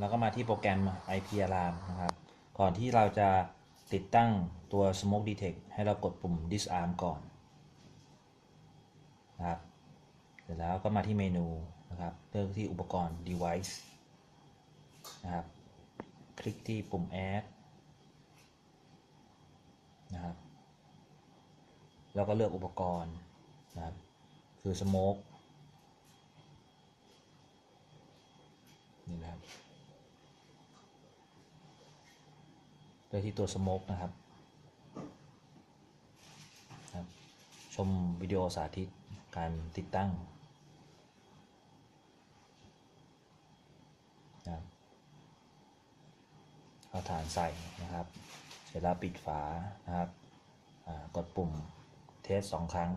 แล้วก็มาที่โปรแกรม IP Alarm นะครับ ก่อนที่เราจะติดตั้งตัว Smoke Detect ให้เรากดปุ่ม Disarm ก่อนนะครับ เสร็จแล้วก็มาที่เมนูนะครับ เลือกที่อุปกรณ์ Device นะครับ คลิกที่ปุ่ม Add นะครับ แล้วก็เลือกอุปกรณ์นะครับ คือ Smoke นี่นะครับ เลือกที่ตัว Smoke นะครับครับ ชมวิดีโอสาธิตการติดตั้งนะครับเอาฐานใส่นะครับ เสร็จแล้วปิดฝานะครับกดปุ่มเทสสองครั้ง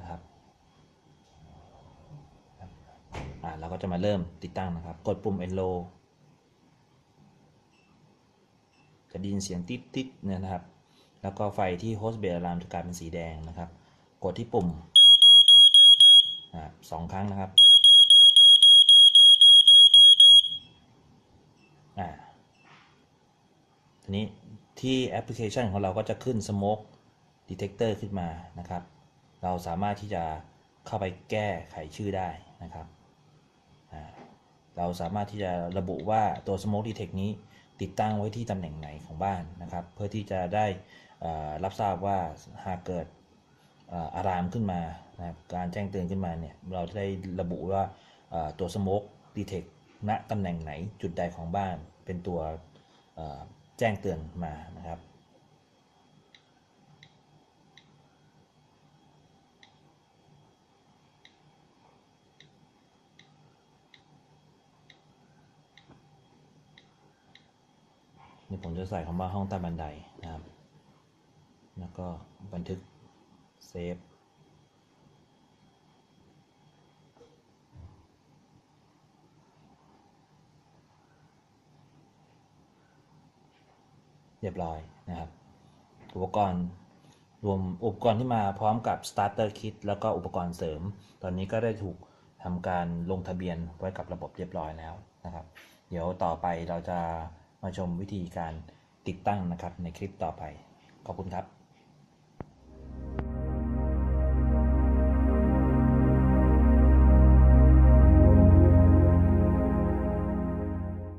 นะครับเราก็จะมาเริ่มติดตั้งนะครับ กดปุ่ม enroll จะไดยินเสียงติ๊ดติ๊ดเนี่ยนะครับ แล้วก็ไฟที่ host base alarm จะกลายเป็นสีแดงนะครับ กดที่ปุ่มสองครั้งนะครับอ่าทีนี้ที่แอปพลิเคชันของเราก็จะขึ้น Smoke Detector ขึ้นมานะครับ เราสามารถที่จะเข้าไปแก้ไขชื่อได้นะครับอ่า เราสามารถที่จะระบุว่าตัว Smoke Detect นี้ติดตั้งไว้ที่ตำแหน่งไหนของบ้านนะครับ เพื่อที่จะได้รับทราบว่าหากเกิดอารามขึ้นมานะการแจ้งเตือนขึ้นมาเนี่ยเราจะได้ระบุว่าตัว Smoke Detect ณตำแหน่งไหนจุดใดของบ้านเป็นตัวแจ้งเตือนมานะครับ นี่ผมจะใส่คำว่าห้องใต้บันไดนะครับ แล้วก็บันทึกเซฟเรียบร้อยนะครับ อุปกรณ์รวมอุปกรณ์ที่มาพร้อมกับ starter kit แล้วก็อุปกรณ์เสริม ตอนนี้ก็ได้ถูกทำการลงทะเบียนไว้กับระบบเรียบร้อยแล้วนะครับ เดี๋ยวต่อไปเราจะ มาชมวิธีการติดตั้งนะครับในคลิปต่อไป ขอบคุณครับ